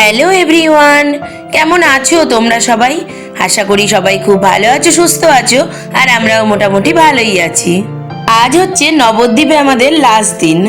Hello everyone কেমন আছো তোমরা সবাই? আশা করি সবাই খুব ভালো আছো, সুস্থ আছো, আর আমরাও মোটামুটি ভালোই আছি। আজ হচ্ছে নবদ্বীপে আমাদের লাস্ট দিন।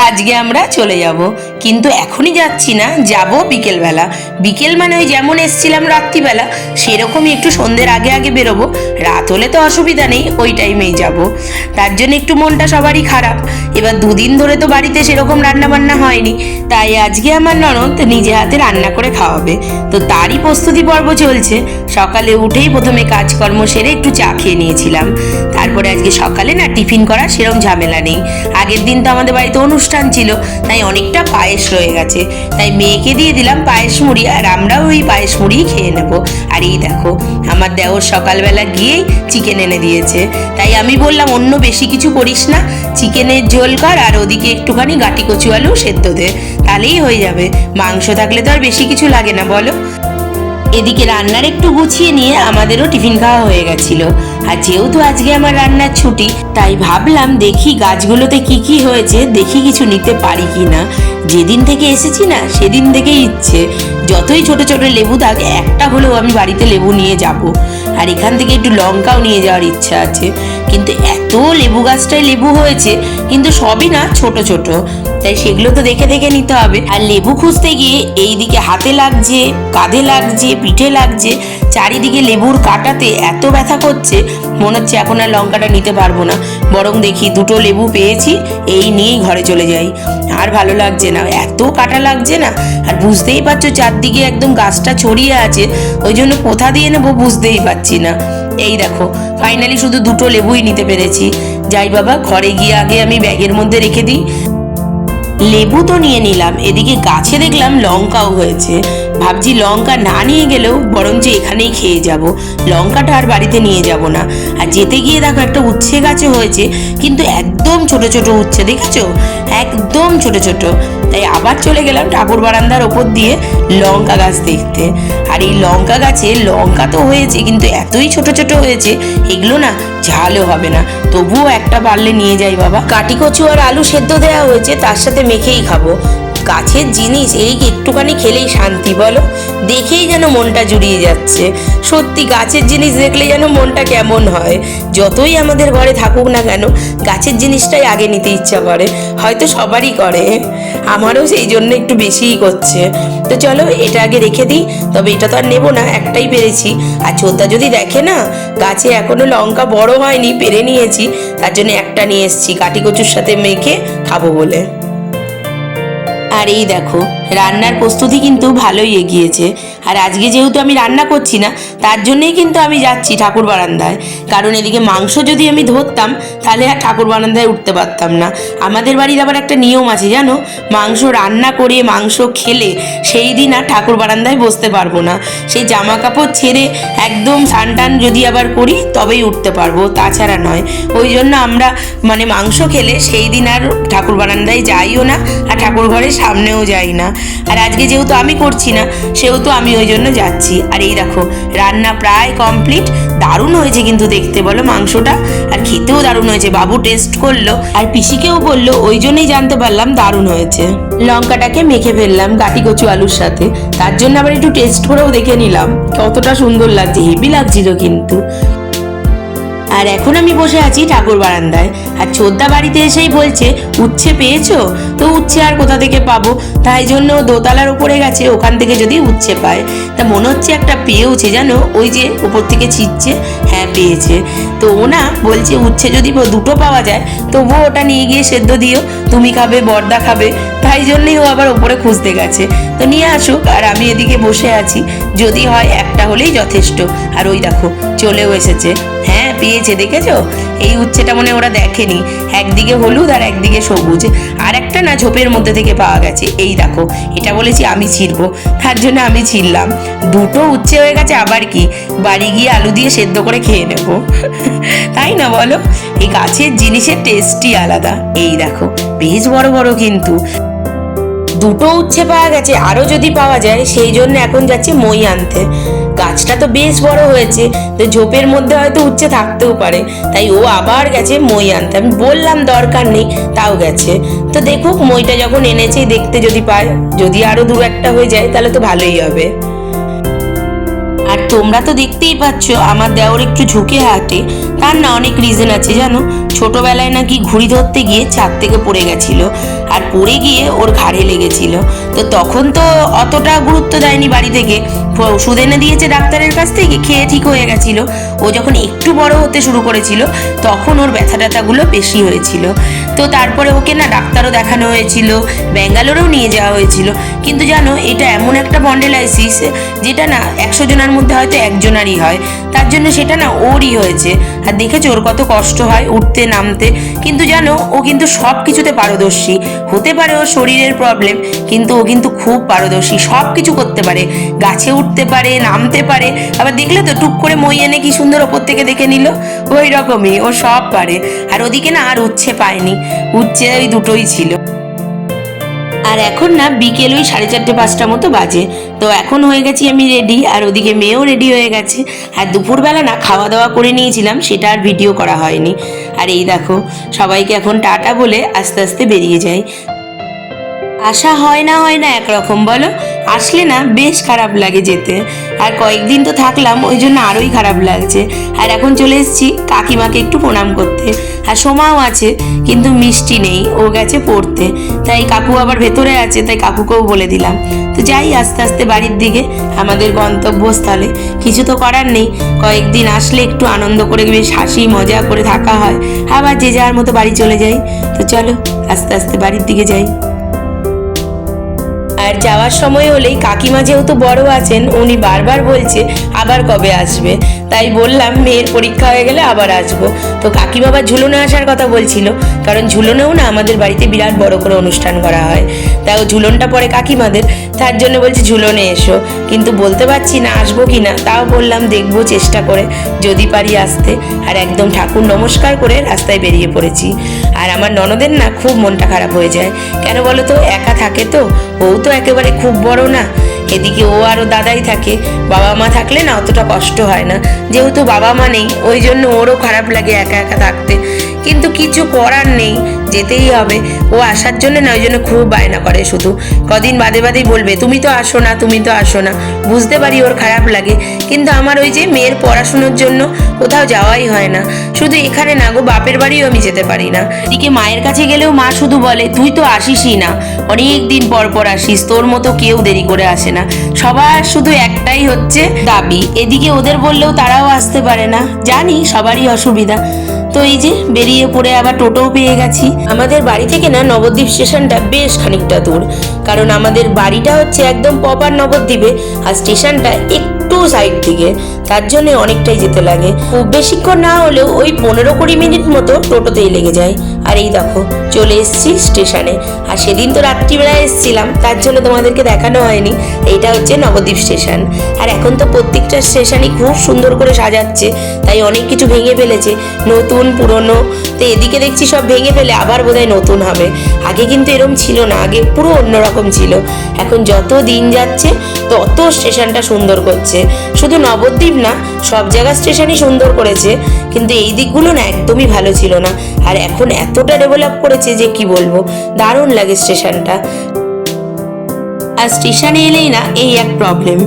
আজকে আমরা চলে যাব। কিন্তু এখনই যাচ্ছি না, যাব বিকেলবেলা। বিকেল মানে ওই যেমন এসছিলাম রাত্রিবেলা, সেরকমই একটু সন্ধ্যের আগে আগে বেরোবো। রাত হলে তো অসুবিধা নেই, ওই টাইমেই যাব। তার জন্য একটু মনটা সবারই খারাপ। এবার দুদিন ধরে তো বাড়িতে সেরকম রান্না বান্না হয়নি। তাই আজকে আমার ননদ নিজে হাতে রান্না করে খাওয়াবে। তো তারই প্রস্তুতি পর্ব চলছে। সকালে উঠেই প্রথমে কাজকর্ম সেরে একটু চা খেয়ে নিয়েছিলাম। তারপরে আজকে সকালে না টিফিন করার সেরকম ঝামেলা নেই। আগের দিন তো আমাদের বাড়িতে অনুষ্ঠান ছিল, তাই অনেকটা পায়েস রয়ে গেছে। তাই মেয়েকে দিয়ে দিলাম পায়েস মুড়ি, আর আমরাও ওই পায়েস মুড়িই খেয়ে নেব। আর এই দেখো, আমার দেওর সকালবেলা গিয়েই চিকেন এনে দিয়েছে। তাই আমি বললাম, অন্য বেশি কিছু করিস না চিকেনের ঝোল কর, আর ওদিকে একটুখানি গাটি কচু আলু সেদ্ধ দে। তাহলেই হয়ে যাবে। মাংস থাকলে তো আর বেশি কিছু লাগে না, বলো? এদিকে রান্নার একটু গুছিয়ে নিয়ে আমাদেরও টিফিন খাওয়া হয়ে গেছিল। আর যেহেতু আজকে আমার রান্নার ছুটি, তাই ভাবলাম দেখি গাছগুলোতে কি কি হয়েছে, দেখি কিছু নিতে পারি কি না যেদিন থেকে এসেছি না, সেদিন থেকেই ইচ্ছে। যতই ছোট ছোট লেবু থাক, একটা হলেও আমি বাড়িতে লেবু নিয়ে যাব। আর এখান থেকে একটু লঙ্কাও নিয়ে যাওয়ার ইচ্ছা আছে। কিন্তু এত লেবু গাছটায় লেবু হয়েছে, কিন্তু সবই না ছোট ছোট। তাই সেগুলো তো দেখে দেখে নিতে হবে। আর লেবু খুঁজতে গিয়ে এইদিকে হাতে লাগছে, কাঁধে লাগছে, পিঠে লাগছে, চারিদিকে লেবুর কাটাতে এত ব্যথা করছে মনে হচ্ছে এখন আর লঙ্কাটা নিতে পারব না। বরং দেখি দুটো লেবু পেয়েছি, এই নিয়েই ঘরে চলে যাই। আর ভালো লাগছে না, এত কাটা লাগছে না। আর বুঝতেই পারছ চারদিকে একদম গাছটা ছড়িয়ে আছে, ওই জন্য কোথা দিয়ে নেব বুঝতেই পারছি না। এই দেখো ফাইনালি শুধু দুটো লেবুই নিতে পেরেছি। যাই বাবা, ঘরে গিয়ে আগে আমি ব্যাগের মধ্যে রেখে দিই। লেবু তো নিয়ে নিলাম, এদিকে গাছে দেখলাম লঙ্কাও হয়েছে। ভাবছি লঙ্কা না নিয়ে গেলেও বরঞ্চ এখানেই খেয়ে যাব। লঙ্কাটা আর বাড়িতে নিয়ে যাব না। আর যেতে গিয়ে দেখো একটা উচ্ছে গাছে হয়েছে, কিন্তু একদম ছোট ছোট উচ্ছে, দেখেছ? একদম ছোট ছোট। তাই আবার চলে গেলাম ঠাকুর বারান্দার ওপর দিয়ে লঙ্কা গাছ দেখতে। আর এই লঙ্কা গাছে লঙ্কা তো হয়েছে, কিন্তু এতই ছোট ছোট হয়েছে, এগুলো না ঝালও হবে না। তবুও একটা পারলে নিয়ে যাই বাবা। কাটি কচু আর আলু সেদ্ধ দেওয়া হয়েছে, তার সাথে মেখেই খাব। গাছের জিনিস, এই একটুখানি খেলেই শান্তি বলো। দেখেই যেন মনটা জুড়িয়ে যাচ্ছে। সত্যি গাছের জিনিস দেখলে যেন মনটা কেমন হয়। যতই আমাদের ঘরে থাকুক না কেন, গাছের জিনিসটাই আগে নিতে ইচ্ছা করে। হয়তো সবারই করে। আমারও সেই জন্য একটু বেশিই করছে। তো চলো, এটা আগে রেখে দিই। তবে এটা তো আর নেব না, একটাই পেরেছি। আর ছোদ্দা যদি দেখে না, গাছে এখনও লঙ্কা বড় হয়নি, পেরে নিয়েছি। তার জন্য একটা নিয়ে এসেছি কাটি কচুর সাথে মেখে খাব বলে। আর এই দেখো, রান্নার প্রস্তুতি কিন্তু ভালোই এগিয়েছে। আর আজকে যেহেতু আমি রান্না করছি না, তার জন্যই কিন্তু আমি যাচ্ছি ঠাকুর বারান্দায়। কারণ এদিকে মাংস যদি আমি ধরতাম, তাহলে আর ঠাকুর বারান্দায় উঠতে পারতাম না। আমাদের বাড়ির আবার একটা নিয়ম আছে, জানো? মাংস রান্না করে মাংস খেলে সেই দিন আর ঠাকুর বারান্দায় বসতে পারব না। সেই জামা কাপড় ছেড়ে একদম টান টান যদি আবার করি, তবেই উঠতে পারব, তাছাড়া নয়। ওই জন্য আমরা মানে মাংস খেলে সেই দিন আর ঠাকুর বারান্দায় যাইও না, আর ঠাকুর ঘরের সামনেও যাই না। আর আজকে যেহেতু আমি করছি না, সেহেতু আমি ওই জন্য যাচ্ছি। আর এই দেখো, রান্না প্রায় কমপ্লিট দারুণ হয়েছে কিন্তু দেখতে, বলো মাংসটা। আর খেতেও দারুণ হয়েছে, বাবু টেস্ট করল। আর পিসিকেও বলল, ওই জন্যই জানতে পারলাম দারুণ হয়েছে। লঙ্কাটাকে মেখে ফেললাম গাটি কচু আলুর সাথে। তার জন্য আবার একটু টেস্ট করেও দেখে নিলাম। কতটা সুন্দর লাগছে, হেভি লাগছিল কিন্তু। আর এখন আমি বসে আছি ঠাকুর বারান্দায়। আর ছোদ্দা বাড়িতে এসেই বলছে, উচ্ছে পেয়েছ? তো উচ্ছে আর কোথা থেকে পাবো? তাই জন্য দোতলার উপরে গেছে, ওখান থেকে যদি উচ্ছে পায়। তা মনে হচ্ছে একটা পেয়েওছে, জানো? ওই যে উপর থেকে ছিটছে হ্যাঁ পেয়েছে। তো ও না বলছে, উচ্ছে যদি দুটো পাওয়া যায় তবুও ওটা নিয়ে গিয়ে সেদ্ধ দিও। তুমি খাবে, বর্দা খাবে। তাই জন্যই ও আবার ওপরে খুঁজতে গেছে। তো নিয়ে আসুক, আর আমি এদিকে বসে আছি। যদি হয় একটা হলেই যথেষ্ট। আর ওই দেখো চলেও এসেছে। হ্যাঁ পেয়েছে, দেখেছ? এই উচ্ছেটা মনে ওরা দেখেনি। একদিকে হলুদ আর একদিকে সবুজ। আর একটা না ঝোপের মধ্যে থেকে পাওয়া গেছে। এই দেখো, এটা বলেছি আমি ছিড়বো। তার জন্য আমি ছিঁড়লাম। দুটো উচ্ছে হয়ে গেছে, আবার কি? বাড়ি গিয়ে আলু দিয়ে সেদ্ধ করে খেয়ে নেব। তাই না বলো? এই গাছের জিনিসের টেস্টই আলাদা। এই দেখো, বেশ বড় বড় কিন্তু। দুটো উচ্ছে পাওয়া গেছে আরও যদি পাওয়া যায়, সেই জন্য এখন যাচ্ছে মই আনতে। গাছটা তো বেশ বড় হয়েছে, তো ঝোপের মধ্যে হয়তো উচ্ছে থাকতেও পারে। তাই ও আবার গেছে মই আনতে। আমি বললাম, দরকার নেই। তাও গেছে। তো দেখুক, মইটা যখন এনেছে, দেখতে যদি পায়, যদি আরও দু একটা হয়ে যায়, তাহলে তো ভালোই হবে। আর তোমরা তো দেখতেই পাচ্ছ, আমার দেওর একটু ঝুঁকে হাঁটে। তার না অনেক রিজন আছে, জানো? ছোটবেলায় নাকি ঘুড়ি ধরতে গিয়ে ছাদ থেকে পড়ে গেছিল, আর পড়ে গিয়ে ওর ঘাড়ে লেগেছিল। তো তখন তো অতটা গুরুত্ব দেয়নি বাড়ি থেকে। ওষুধ এনে দিয়েছে ডাক্তারের কাছ থেকে, খেয়ে ঠিক হয়ে গেছিল। ও যখন একটু বড় হতে শুরু করেছিল, তখন ওর ব্যথা ট্যাথাগুলো বেশি হয়েছিল। তো তারপরে ওকে না ডাক্তারও দেখানো হয়েছিল, ব্যাঙ্গালোরেও নিয়ে যাওয়া হয়েছিল। কিন্তু জানো, এটা এমন একটা বন্ডেলাইসিস, যেটা না একশো জনের মধ্যে হয়তো একজনারই হয়। তার জন্য সেটা না ওরই হয়েছে। আর দেখেছ, ওর কত কষ্ট হয় উঠতে, নামতে। কিন্তু জানো, ও কিন্তু সব কিছুতে পারদর্শী। হতে পারে ওর শরীরের প্রবলেম কিন্তু ও কিন্তু খুব পারদর্শী সব কিছু করতে পারে। গাছে উঠতে পারে, নামতে পারে। আবার দেখলে তো টুক করে মই এনে কি সুন্দর ওপর থেকে দেখে নিল? ওই রকমই, ও সব পারে। আর ওদিকে না আর উচ্ছে পায়নি। উচ্ছে ওই দুটোই ছিল। আর এখন না বিকেল ওই সাড়ে চারটে, পাঁচটা মতো বাজে। তো এখন হয়ে গেছি আমি রেডি আর ওদিকে মেয়েও রেডি হয়ে গেছে। আর দুপুরবেলা না খাওয়া দাওয়া করে নিয়েছিলাম, সেটা আর ভিডিও করা হয়নি। আর এই দেখো, সবাইকে এখন টাটা বলে আস্তে আস্তে বেরিয়ে যাই। আশা হয় না হয় না একরকম, বলো? আসলে না বেশ খারাপ লাগে যেতে। আর কয়েকদিন তো থাকলাম, ওই জন্য আরোই খারাপ লাগছে। আর এখন চলে এসেছি কাকিমাকে একটু প্রণাম করতে। আর সোমাও আছে, কিন্তু মিষ্টি নেই, ও গেছে পড়তে। তাই কাকু আবার ভেতরে আছে, তাই কাকুকেও বলে দিলাম। তো যাই, আস্তে আস্তে বাড়ির দিকে, আমাদের গন্তব্যস্থলে। কিছু তো করার নেই, কয়েকদিন আসলে একটু আনন্দ করে বেশ হাসি, মজা করে থাকা হয়। আবার যে যার মতো বাড়ি চলে যাই। তো চলো, আস্তে আস্তে বাড়ির দিকে যাই। আর যাওয়ার সময় হলেই কাকিমা যেহেতু বড় আছেন, উনি বারবার বলছে, আবার কবে আসবে? তাই বললাম, মেয়ের পরীক্ষা হয়ে গেলে আবার আসব। তো কাকিমা আবার ঝুলনে আসার কথা বলছিল, কারণ ঝুলনেও না আমাদের বাড়িতে বিরাট বড় করে অনুষ্ঠান করা হয়। তাই ঝুলনটা পরে কাকিমাদের, তার জন্য বলছে, ঝুলনে এসো। কিন্তু বলতে পারছি না আসব কি না, তাও বললাম, দেখব চেষ্টা করে, যদি পারি আসতে। আর একদম ঠাকুর নমস্কার করে রাস্তায় বেরিয়ে পড়েছি। আর আমার ননদের না খুব মনটা খারাপ হয়ে যায়। কেন বলো তো একা থাকে তো ও তো একেবারে খুব বড় না। এদিকে ও আরও দাদাই থাকে। বাবা মা থাকলে না অতটা কষ্ট হয় না। যেহেতু বাবা মা নেই, ওই জন্য ওরও খারাপ লাগে একা একা থাকতে। কিন্তু কিছু করার নেই, যেতেই হবে। ও আসার জন্য না, ওই জন্য খুব বায়না করে শুধু। কদিন বাদে বাদেই বলবে, তুমি তো আসো না, তুমি তো আসো না। বুঝতে পারি ওর খারাপ লাগে, কিন্তু আমার ওই যে মেয়ের পড়াশুনোর জন্য কোথাও যাওয়াই হয় না। শুধু এখানে না গো, বাপের বাড়িও আমি যেতে পারি না। এদিকে মায়ের কাছে গেলেও মা শুধু বলে, তুই তো আসিসই না। অনেক দিন পর পর আসিস, তোর মতো কেউ দেরি করে আসে না। সবার শুধু একটাই হচ্ছে দাবি। এদিকে ওদের বললেও তারাও আসতে পারে না। জানি, সবারই অসুবিধা। তো এই যে বেরিয়ে পড়ে আবার টোটোও পেয়ে গেছি। আমাদের বাড়ি থেকে না নবদ্বীপ স্টেশনটা বেশ খানিকটা দূর। কারণ আমাদের বাড়িটা হচ্ছে একদম পপার নবদ্বীপে আর স্টেশনটা একটু সাইড থেকে তার জন্য অনেকটাই যেতে লাগে। খুব বেশিক্ষণ না হলেও ওই পনেরো কুড়ি মিনিট মতো টোটোতেই লেগে যায়। আর এই দেখো, চলে এসেছি স্টেশনে। আর সেদিন তো রাত্রিবেলায় এসেছিলাম, তার জন্য তোমাদেরকে দেখানো হয়নি। এইটা হচ্ছে নবদ্বীপ স্টেশন। আর এখন তো প্রত্যেকটা স্টেশনই খুব সুন্দর করে সাজাচ্ছে, তাই অনেক কিছু ভেঙে ফেলেছে। নতুন, পুরনো, তো এদিকে দেখছি সব ভেঙে ফেলে, আবার বোধহয় নতুন হবে। আগে কিন্তু এরম ছিল না, আগে পুরো অন্যরকম ছিল। এখন যত দিন যাচ্ছে, তত স্টেশনটা সুন্দর করছে। শুধু নবদ্বীপ না, সব জায়গা স্টেশনই সুন্দর করেছে, কিন্তু এই দিকগুলো না একদমই ভালো ছিল না। আর এখন এতটা ডেভেলপ করেছে যে কি বলব? দারুণ লাগে স্টেশনটা আর স্টেশনে এলেই না এই এক প্রবলেম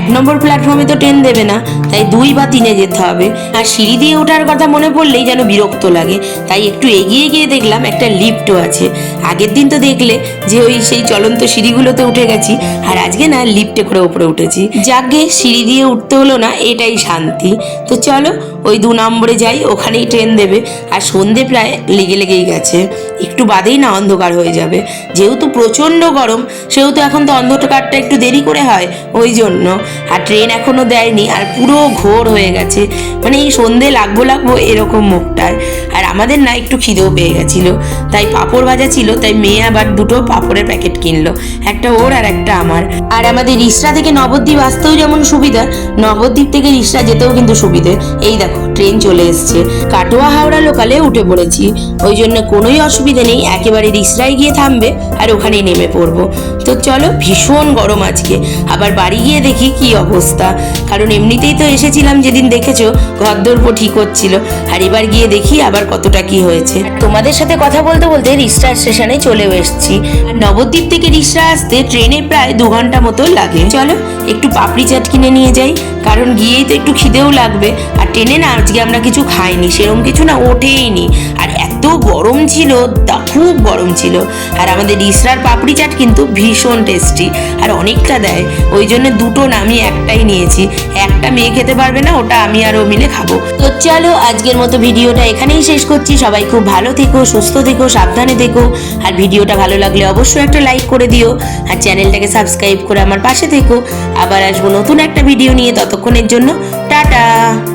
এক নম্বর প্ল্যাটফর্মে তো ট্রেন দেবে না, তাই দুই বা তিনে যেতে হবে। আর সিঁড়ি দিয়ে ওঠার কথা মনে পড়লেই যেন বিরক্ত লাগে। তাই একটু এগিয়ে গিয়ে দেখলাম একটা লিফটও আছে। আগের দিন তো দেখলে যে ওই সেই চলন্ত সিঁড়িগুলোতে উঠে গেছি, আর আজকে না লিফটে করে উপরে উঠেছি। যাকে সিঁড়ি দিয়ে উঠতে হলো না, এটাই শান্তি। তো চলো, ওই দু নম্বরে যাই, ওখানেই ট্রেন দেবে। আর সন্ধে প্রায় লেগে লেগেই গেছে। একটু বাদেই না অন্ধকার হয়ে যাবে। যেহেতু প্রচণ্ড গরম, সেহেতু এখন তো অন্ধকারটা একটু দেরি করে হয়, ওই জন্য। আর ট্রেন এখনও দেয়নি, আর পুরো ঘোর হয়ে গেছে। মানে এই সন্ধে লাগবো লাগবো এরকম মুখটার। আর আমাদের না একটু খিদেও পেয়ে গেছিল। তাই পাঁপড় ভাজা ছিল, তাই মেয়ে আবার দুটো পাঁপড়ের প্যাকেট কিনলো, একটা ওর আর একটা আমার। আর আমাদের রিসরা থেকে নবদ্বীপ আসতেও যেমন সুবিধা, নবদ্বীপ থেকে রিসরা যেতেও কিন্তু সুবিধে। এই দেখো ট্রেন চলে এসছে। কাটোয়া হাওড়া লোকালে উঠে পড়েছি। ওই জন্য কোনোই অসুবিধে নেই, একেবারে রিসরায় গিয়ে থামবে, আর ওখানেই নেমে পড়ব। তো চলো ভীষণ গরম আজকে। আবার বাড়ি গিয়ে দেখি কি অবস্থা। কারণ এমনিতেই তো এসেছিলাম যেদিন দেখেছ ঘরদোর ঠিক হচ্ছিল। আর এবার গিয়ে দেখি আবার কতটা কি হয়েছে। তোমাদের সাথে কথা বলতে বলতে রিস্টা স্টেশনে চলেও এসেছি। আর নবদ্বীপ থেকে রিস্টা আসতে ট্রেনে প্রায় দু ঘণ্টা মতো লাগে। চলো, একটু পাপড়ি চাট কিনে নিয়ে যাই। কারণ গিয়েই তো একটু খিদেও লাগবে। আর ট্রেনে না আজকে আমরা কিছু খাইনি সেরকম কিছু না ওঠেই নি আর গরম ছিল তা খুব গরম ছিল। আর আমাদের ইসরার পাপড়ি চাট কিন্তু ভীষণ টেস্টি আর অনেকটা দেয়। ওই জন্য দুটো না আমি একটাই নিয়েছি। একটা মেয়ে খেতে পারবে না, ওটা আমি আর ও মিলে খাব। তো চলো, আজকের মতো ভিডিওটা এখানেই শেষ করছি। সবাই খুব ভালো থেকো, সুস্থ থেকো, সাবধানে থেকো। আর ভিডিওটা ভালো লাগলে অবশ্যই একটা লাইক করে দিও। আর চ্যানেলটাকে সাবস্ক্রাইব করে আমার পাশে থেকো। আবার আসব নতুন একটা ভিডিও নিয়ে ততক্ষণের জন্য, টাটা!